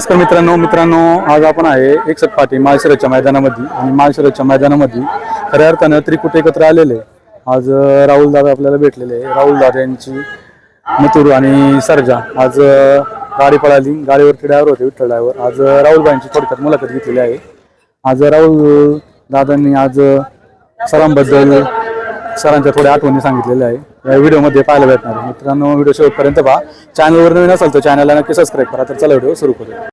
नमस्कार मित्रांनो मित्रांनो आज आपण आहे एकसठ पाटी माळशिराच्या मैदानामध्ये आणि माळशिराच्या मैदानामध्ये खऱ्या अर्थानं त्रिकुट एकत्र आलेले. आज राहुल दादा आपल्याला भेटलेले आहे. राहुल दादा यांची मथुर आणि सर्जा आज गाडी पळाली. गाडीवरती ड्रायव्हर होते विठ्ठल ड्रायव्हर आज राहुलबाईंची थोडक्यात मुलाखत घेतलेली आहे. आज राहुल दादांनी आज सरांबद्दल सरांच्या थोड्या आठवणी सांगितलेल्या आहे. या व्हिडिओमध्ये पाहायला भेटणार मित्रांनो व्हिडिओ शेवटपर्यंत पहा. चॅनलवर नवीन असेल तर चॅनलला नक्की सबस्क्राईब करा. तर चला व्हिडिओ सुरू करूया.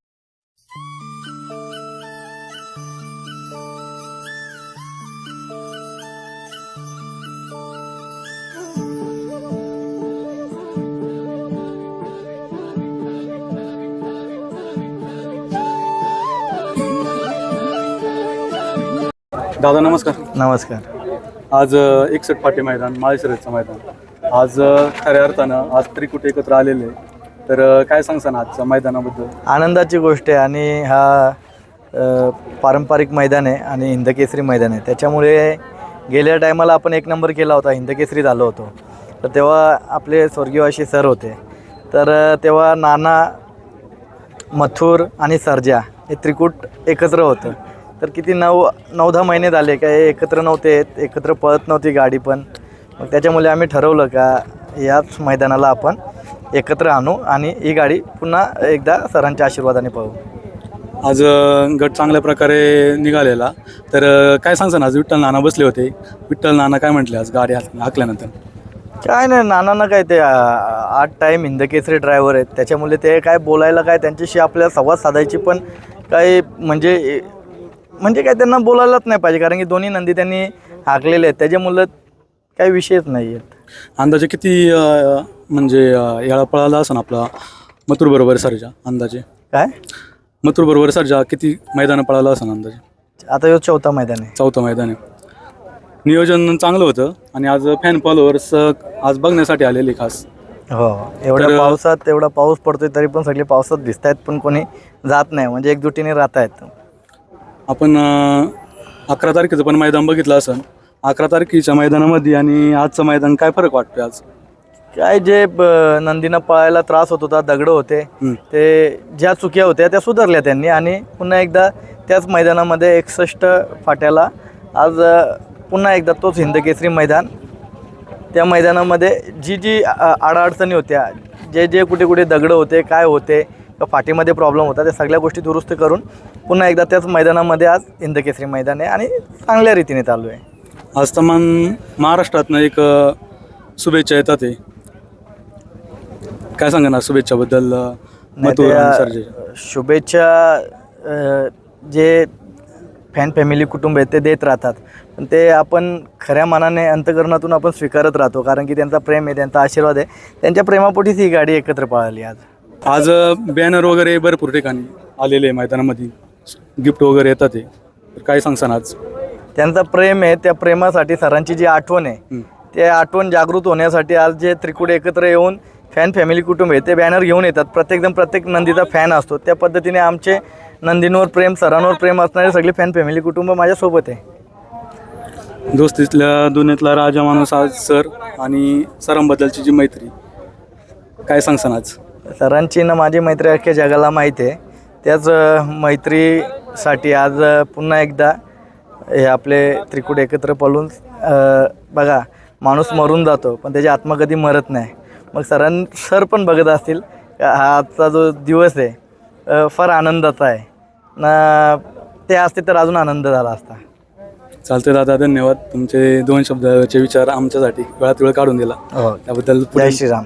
दादा नमस्कार. नमस्कार. आज एकसठ पाटी मैदान माळशिरसचं मैदान. आज अ, खऱ्या अर्थानं आज त्रिकुट एकत्र आलेले. तर अ, काय सांगसान आजच्या मैदानाबद्दल? आनंदाची गोष्ट आहे आणि हा अ, पारंपरिक मैदान आहे आणि हिंदकेसरी मैदान आहे. त्याच्यामुळे गेल्या टायमाला आपण एक नंबर केला होता हिंदकेसरी झालो होतो. तर तेव्हा आपले स्वर्गीयवासी सर होते. तर अ, तेव्हा नाना मथुर आणि सर्जा हे त्रिकूट एकत्र होतं. तर किती नऊ नऊ दहा महिने झाले का हे एकत्र नव्हते एकत्र पळत नव्हती गाडी पण. मग त्याच्यामुळे आम्ही ठरवलं का याच मैदानाला आपण एकत्र आणू आणि ही गाडी पुन्हा एकदा सरांच्या आशीर्वादाने पळू आज गट चांगल्या प्रकारे निघालेला. तर काय सांगसान आज विठ्ठल नाना बसले होते. विठ्ठल नाना काय म्हटले आज गाडी हाक- हाकल्यानंतर? काय नाही नानांना काय ते आठ टाईम हिंदकेसरी ड्रायव्हर आहेत. त्याच्यामुळे ते काय बोलायला काय त्यांच्याशी आपल्याला संवाद साधायची पण काय म्हणजे म्हणजे काय त्यांना बोलायलाच नाही पाहिजे कारण की दोन्ही नंदी त्यांनी हाकलेले आहेत. त्याच्यामुळं काही विषयच नाही आहेत. अंदाजे किती अ, म्हणजे याला पळाला असं आपला मथुर बरोबर सर्जा अंदाजे? काय? मथुर बरोबर सर्जा किती मैदान पळाला असं अंदाजे? आता ह्यो चौथा मैदान आहे. चौथं मैदान आहे. नियोजन चांगलं होतं आणि आज फॅन फॉलोअर्स आज बघण्यासाठी आलेले खास. हो एवढ्या तर- पावसात एवढा पाऊस पडतोय तरी पण सगळे पावसात दिसत आहेत पण कोणी जात नाही. म्हणजे एकजुटीने राहत आहेत आपण अकरा तारखेचं पण मैदान बघितलं असं अकरा तारखेच्या मैदानामध्ये आणि आजचं मैदान काय फरक वाटतोय आज? काय जे नंदीनं पळायला त्रास होत होता दगड होते. ते ज्या चुक्या होत्या त्या सुधारल्या त्यांनी. आणि पुन्हा एकदा त्याच मैदानामध्ये एकसष्ट फाट्याला आज पुन्हा एकदा तोच हिंदकेसरी मैदान. त्या मैदानामध्ये जी जी अ, अडचणी होत्या जे जे कुठे कुठे दगड होते काय होते किंवा फाटीमध्ये प्रॉब्लेम होता. त्या सगळ्या गोष्टी दुरुस्त करून पुन्हा एकदा त्याच मैदानामध्ये आज हिंदकेसरी मैदान आहे आणि चांगल्या रीतीने चालू आहे. आज तमान महाराष्ट्रातनं एक शुभेच्छा येतात ते काय सांगा ना शुभेच्छाबद्दल? शुभेच्छा जे फॅन फॅमिली कुटुंब आहेत ते देत राहतात. पण ते आपण खऱ्या मनाने अंतकरणातून आपण स्वीकारत राहतो. कारण की त्यांचा प्रेम आहे त्यांचा आशीर्वाद आहे. त्यांच्या प्रेमापोटीच ही गाडी एकत्र पळाली आज. आज बॅनर वगैरे भरपूर ठिकाणी आलेले आहे मैदानामध्ये. गिफ्ट वगैरे येतात ते तर काय सांगसान आज? त्यांचा प्रेम आहे त्या प्रेमासाठी सरांची जी आठवण आहे. ते आठवण जागृत होण्यासाठी आज जे त्रिकुट एकत्र येऊन फॅन फॅमिली कुटुंब आहे ते बॅनर घेऊन येतात. प्रत्येकजण प्रत्येक नंदीचा फॅन असतो. त्या पद्धतीने आमचे नंदींवर प्रेम सरांवर प्रेम असणारे सगळे फॅन फॅमिली कुटुंब माझ्यासोबत आहे. दोस्तीतल्या दुनियेतला राजा माणूस आज सर आणि सरांबद्दलची जी मैत्री. काय सांगसान आज? सरांची ना माझी मैत्री अख्ख्या जगाला माहीत आहे. त्याच मैत्रीसाठी आज पुन्हा एकदा हे आपले त्रिकुट एकत्र पळून बघा माणूस मरून जातो पण त्याची आत्मा कधी मरत नाही. मग सरां सर पण बघत असतील हा आजचा जो दिवस आहे फार आनंदाचा आहे. ना ते असते तर अजून आनंद झाला असता. चालते दादा धन्यवाद. तुमचे दोन शब्दाचे विचार आमच्यासाठी वेळात वेळ काढून दिला. हो. त्याबद्दल जय श्रीराम.